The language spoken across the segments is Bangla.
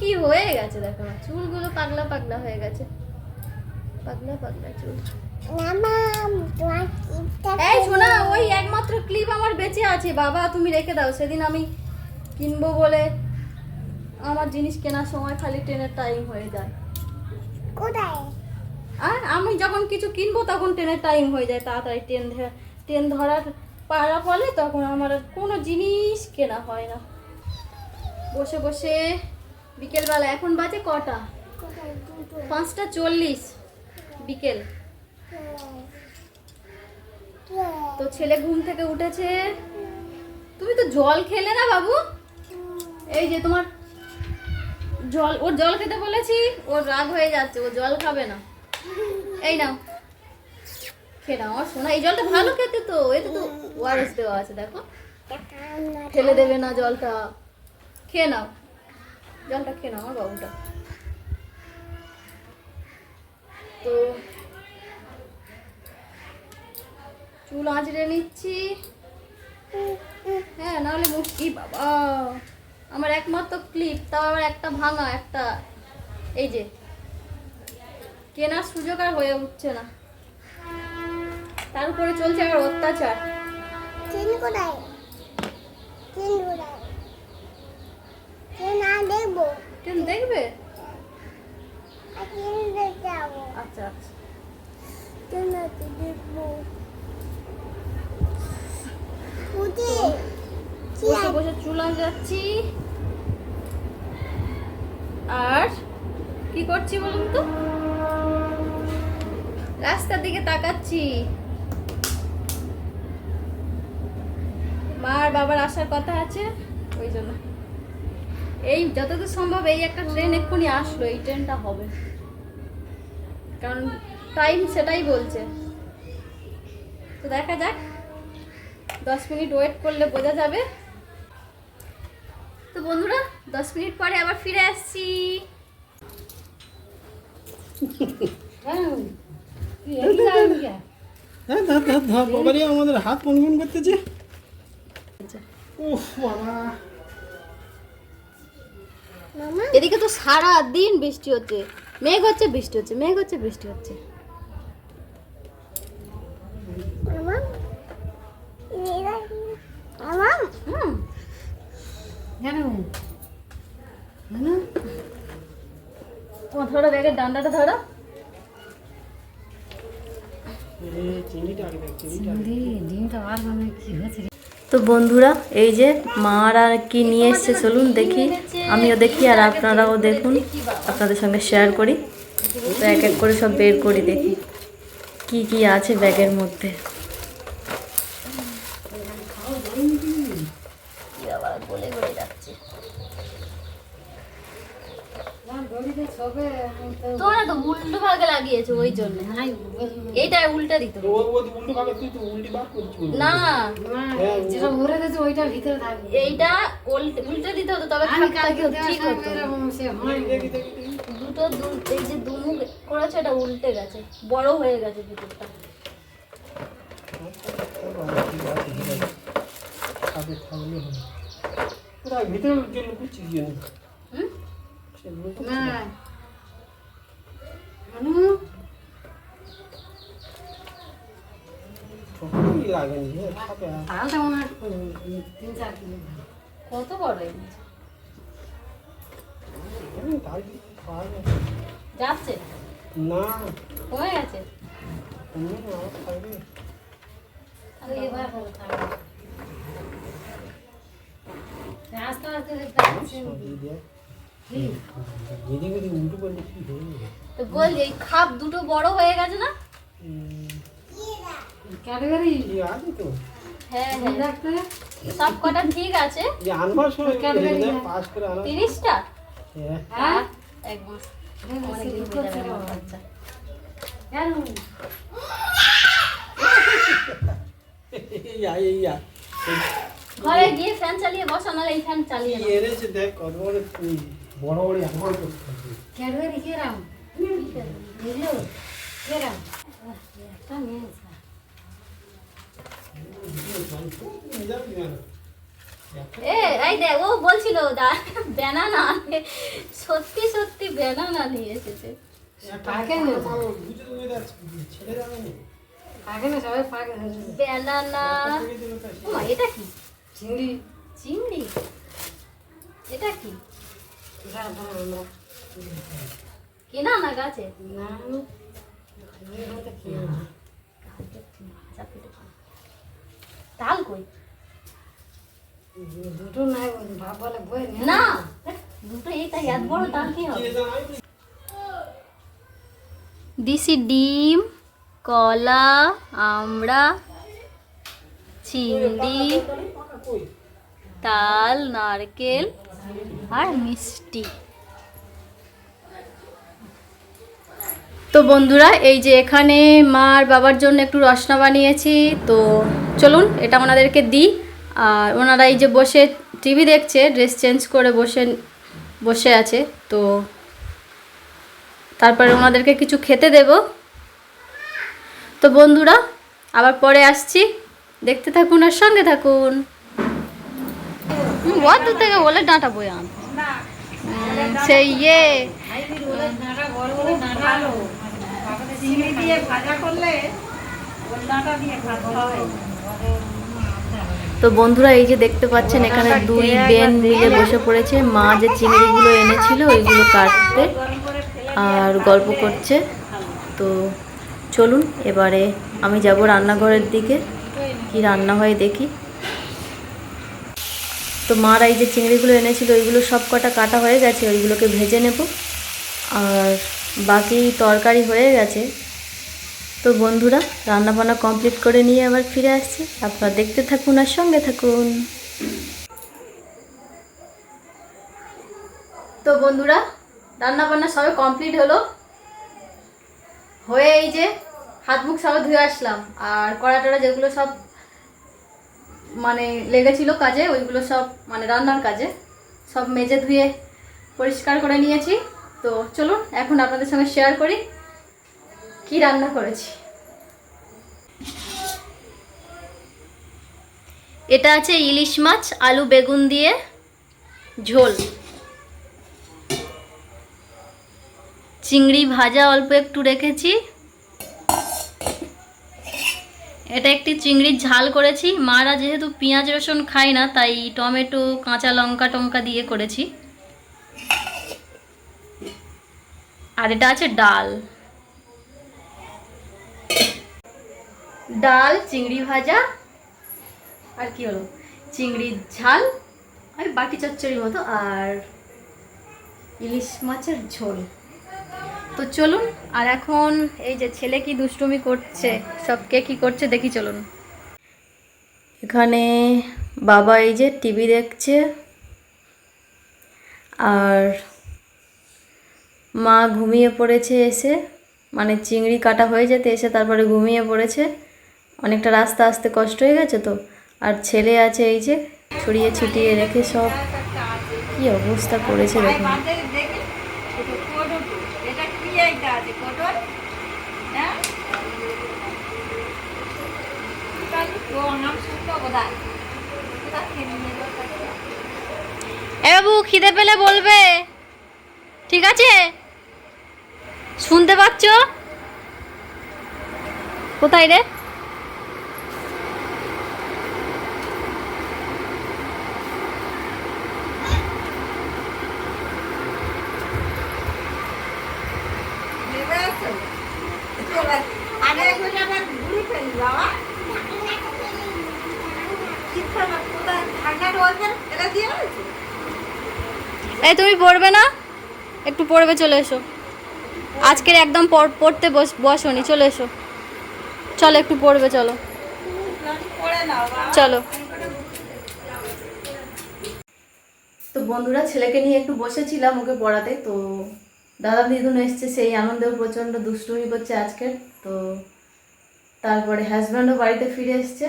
কি হয়ে গেছে? দেখো আমার চুলগুলো পাগলা পাগলা হয়ে গেছে। পাগলা পাগলা চুল। এই শোনা ওই একমাত্র ক্লিপ আমার বেঁচে আছে। বাবা তুমি রেখে দাও সেদিন আমি কিনবো বলে আমার জিনিস কেনার সময় খালি ট্রেনের টাইম হয়ে যায়। কোথায়? আর আমি যখন কিছু কিনবো তখন ট্রেনের টাইম হয়ে যায়। তাড়াতাড়ি ট্রেন ট্রেন ধরার পাড়া ফলে তখন আমার কোনো জিনিস কেনা হয় না। বসে বসে বিকেলবেলা এখন বাজে কটা? পাঁচটা চল্লিশ বিকেল। তো ছেলে ঘুম থেকে উঠেছে। তুমি তো জল খেলে না বাবু? এই যে তোমার জল ওর জল খেতে বলেছি ওর রাগ হয়ে যাচ্ছে ও জল খাবে না। এই নাও খেয়ে নাও আমার শোনা এই জলটা ভালো খেতে তো এতে তো ওয়ারেস দেওয়া আছে দেখো। ফেলে দেবে না জলটা। খেয়ে নাও। জলটা খেয়ে নাও, আমার বাবুটা। তো চুল আঁচড়ে নিচ্ছি। হ্যাঁ নাহলে মুশকি বাবা। আমার একমাত্র ক্লিপ, তাও আবার একটা ভাঙা, একটা, এই যে। কেনার সুযোগ আর হয়ে উঠছে না। তার উপরে চলছে আবার অত্যাচার। কোথায় আর দেখব। ট্রেন দেখবে? আচ্ছা আচ্ছা। ট্রেন দেখব। বসে? বসে চুল যাচ্ছি। আর কি করছি বলুন তো? রাস্তার দিকে তাকাচ্ছি। মা আর বাবার আসার কথা আছে? ওই জন্য। এই যতদূর সম্ভব এই একটা ট্রেন এক্ষুনি আসলো এই ট্রেনটা হবে। কারণ টাইম সেটাই বলছে। তো দেখা যাক দশ মিনিট ওয়েট করলে বোঝা যাবে। তো বন্ধুরা দশ মিনিট পরে আবার ফিরে আসছি। হ্যাঁ ধর ধর ধর আমাদের হাত পনপন করতেছে। উফ বাবা। এদিকে তো সারা দিন বৃষ্টি হচ্ছে। মেঘ হচ্ছে বৃষ্টি হচ্ছে মেঘ হচ্ছে বৃষ্টি হচ্ছে। মামা? মামা? হুম। তোমার ধরো ব্যাগের ডান্ডাটা ধরো। এ, চিনিটা আগে দেখ, চিনিটা আগে। তো বন্ধুরা, এই যে মারা কি নিয়ে এসছে চলুন দেখি। আমিও দেখি আর আপনারাও দেখুন, আপনাদের সঙ্গে শেয়ার করি। তো এক এক করে সব বের করি দেখি, কি কি আছে ব্যাগের মধ্যে। তোমরা তো উল্টো ভাগে লাগিয়েছো ওই জন্য। এইটা উল্টা দিত। না। হ্যাঁ, যেটা ভরে দিয়েছে ওইটা ভিতরে থাকবে। এইটা উল্টে উল্টে দিতে হতো তবে ঠিক হতো। হয় দুটো দু- এই যে দুমুখ করেছে এটা উল্টে গেছে। বড় হয়ে গেছে ভিতরটা। ভিতরে যে লুকুচ্ছিস কত বড়। যাচ্ছে না করে থাকবে আস্তে আস্তে তো বল এই খাপ দুটো বড় হয়ে গেছে না উম, ক্যাডবেরি কি আছে তো হ্যাঁ হ্যাঁ সব কটা ঠিক আছে যে আনবার সময় ক্যাডবেরি পাস করে আনা তিরিশটা হ্যাঁ। ঘরে গিয়ে ফ্যান চালিয়ে বসা নাহলে এই ফ্যান চালিয়ে এনেছে দেখ কত বড় তুই বড় বড় আমার করতে ক্যাডবেরি কিরাম? বুঝলো? কিরাম? আহ, একটা নিয়ে এই দেখ ও বলছিল ব্যানানা সত্যি সত্যি ব্যানানা নিয়ে এসেছে। পাকে না বুঝে তো মেয়েরা ছেলে যাবে না। পাকে না সবাই পাকে ব্যানানা এটা কি? চিংড়ি। চিংড়ি? এটা কি? কেনা না গাছে? না। এটা কি ভাজা পেটে খাও। তাল কই? দুটো নাই ভাব বই না দুটো এইটা এত বড় তাল কি হবে? দিছি ডিম কলা আমড়া চিংড়ি তাল নারকেল আর মিষ্টি। তো বন্ধুরা, এই যে এখানে মা আর বাবার জন্য একটু রসনা বানিয়েছি, তো চলুন এটা ওনাদেরকে দিই। আর ওনারা এই যে বসে টিভি দেখছে, ড্রেস চেঞ্জ করে বসে বসে আছে, তো তারপরে ওনাদেরকে কিছু খেতে দেব। তো বন্ধুরা, আবার পরে আসছি। দেখতে থাকুন আর সঙ্গে থাকুন। সেই ইয়ে। তো বন্ধুরা, এই যে দেখতে পাচ্ছেন, এখানে দুই বেন মিলে বসে পড়েছে। মা যে চিংড়িগুলো এনেছিল, ওইগুলো কাটতে আর গল্প করছে। তো চলুন, এবারে আমি যাব রান্নাঘরের দিকে। কি রান্না হয় দেখি। তো মার এই যে চিংড়িগুলো এনেছিল, ওইগুলো সব কটা কাটা হয়ে গেছে, ওইগুলোকে ভেজে নেব। আর বাকি তরকারি হয়ে গেছে। তো বন্ধুরা রান্না বান্না কমপ্লিট করে নিয়ে আবার ফিরে আসছি। আপনারা দেখতে থাকুন আর সঙ্গে থাকুন। তো বন্ধুরা রান্না বান্না সবে কমপ্লিট হলো। হয়ে এই যে হাত মুখ সবে ধুয়ে আসলাম। আর কড়া টড়া যেগুলো সব মানে লেগেছিল কাজে, ওইগুলো সব মানে রান্নার কাজে। সব মেজে ধুয়ে পরিষ্কার করে নিয়েছি। তো চলুন, এখন আপনাদের সঙ্গে শেয়ার করি কি রান্না করেছি। এটা আছে ইলিশ মাছ, আলু বেগুন দিয়ে, ঝোল। চিংড়ি ভাজা অল্প একটু রেখেছি। এটা একটি চিংড়ির ঝাল করেছি। মারা যেহেতু পেঁয়াজ, রসুন খায় না, তাই টমেটো, কাঁচা লঙ্কা টঙ্কা দিয়ে করেছি। আর এটা আছে ডাল। ডাল, চিংড়ি ভাজা, আর কি হলো? চিংড়ির ঝাল, আর বাটি চচ্চড়ির মতো, আর ইলিশ মাছের ঝোল। তো চলুন, আর এখন এই যে ছেলে কি দুষ্টুমি করছে, সব কে কি করছে দেখি চলুন। এখানে বাবা এই যে টিভি দেখছে, আর মা ঘুমিয়ে পড়েছে এসে মানে চিংড়ি কাটা হয়ে যেতে এসে তারপরে ঘুমিয়ে পড়েছে। অনেকটা রাস্তা আসতে কষ্ট হয়ে গেছে তো, আর ছেলে আছে এই যে, ছড়িয়ে ছিটিয়ে রেখে সব কি অবস্থা করেছে দেখুন। এ বাবু খিদে পেলে বলবে। ঠিক আছে? শুনতে পাচ্ছ? কোথায় রে? এই তুমি পড়বে না? একটু পড়বে চলে এসো। আজকের একদম পড়- পড়তে বস বসনি চলে এসো। চলো একটু পড়বে চলো। চলো। তো বন্ধুরা ছেলেকে নিয়ে একটু বসেছিলাম ওকে পড়াতে তো দাদা দিদুন এসছে সেই আনন্দেও প্রচণ্ড দুষ্টুমি করছে আজকের তো তারপরে হাজব্যান্ডও বাড়িতে ফিরে এসছে।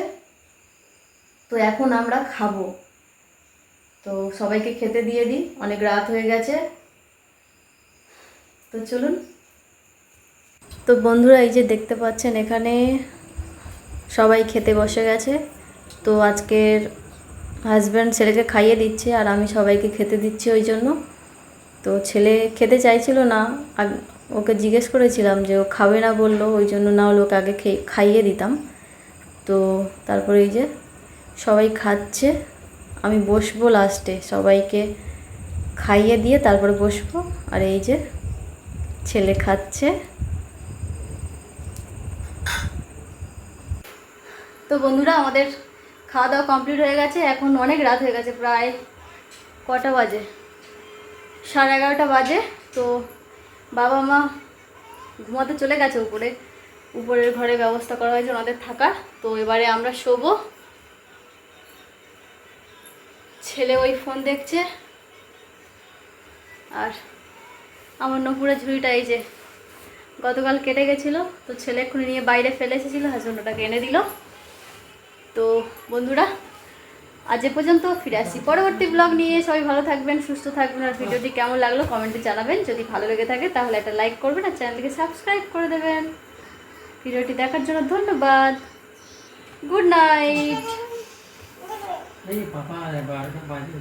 তো এখন আমরা খাব। তো সবাইকে খেতে দিয়ে দিই, অনেক রাত হয়ে গেছে। তো চলুন। তো বন্ধুরা, এই যে দেখতে পাচ্ছেন এখানে সবাই খেতে বসে গেছে। তো আজকের হাজব্যান্ড ছেলেকে খাইয়ে দিচ্ছে আর আমি সবাইকে খেতে দিচ্ছি ওই জন্য। তো ছেলে খেতে চাইছিল না ওকে জিজ্ঞেস করেছিলাম যে ও খাবে না বলল, ওই জন্য না হলে ওকে আগে খাইয়ে দিতাম। তো তারপরে এই যে সবাই খাচ্ছে। আমি বসবো লাস্টে সবাইকে খাইয়ে দিয়ে তারপরে বসবো। আর এই যে ছেলে খাচ্ছে। তো বন্ধুরা, আমাদের খাওয়া দাওয়া কমপ্লিট হয়ে গেছে। এখন অনেক রাত হয়ে গেছে, প্রায় কটা বাজে? সাড়ে এগারোটা বাজে। তো বাবা মা ঘুমাতে চলে গেছে উপরে। উপরের ঘরে ব্যবস্থা করা হয়েছে, ওনাদের থাকার। তো এবারে আমরা শোবো। ছেলে ওই ফোন দেখছে। আর আমার নপুরের ঝুড়িটা এই যে গতকাল কেটে গেছিল, তো ছেলে এক্ষুনি নিয়ে বাইরে ফেলে এসেছিল হাজব্যান্ড ওটাকে এনে দিল। তো বন্ধুরা, আজ এ পর্যন্ত ফিরে আসি পরবর্তী ব্লগ নিয়ে সবাই ভালো থাকবেন, সুস্থ থাকবেন, আর ভিডিওটি কেমন লাগল কমেন্টে জানাবেন। যদি ভালো লেগে থাকে, তাহলে একটা লাইক করবেন আর চ্যানেলটিকে সাবস্ক্রাইব করে দেবেন। ভিডিওটি দেখার জন্য ধন্যবাদ। গুড নাইট এই পাপা বারোটা বাজে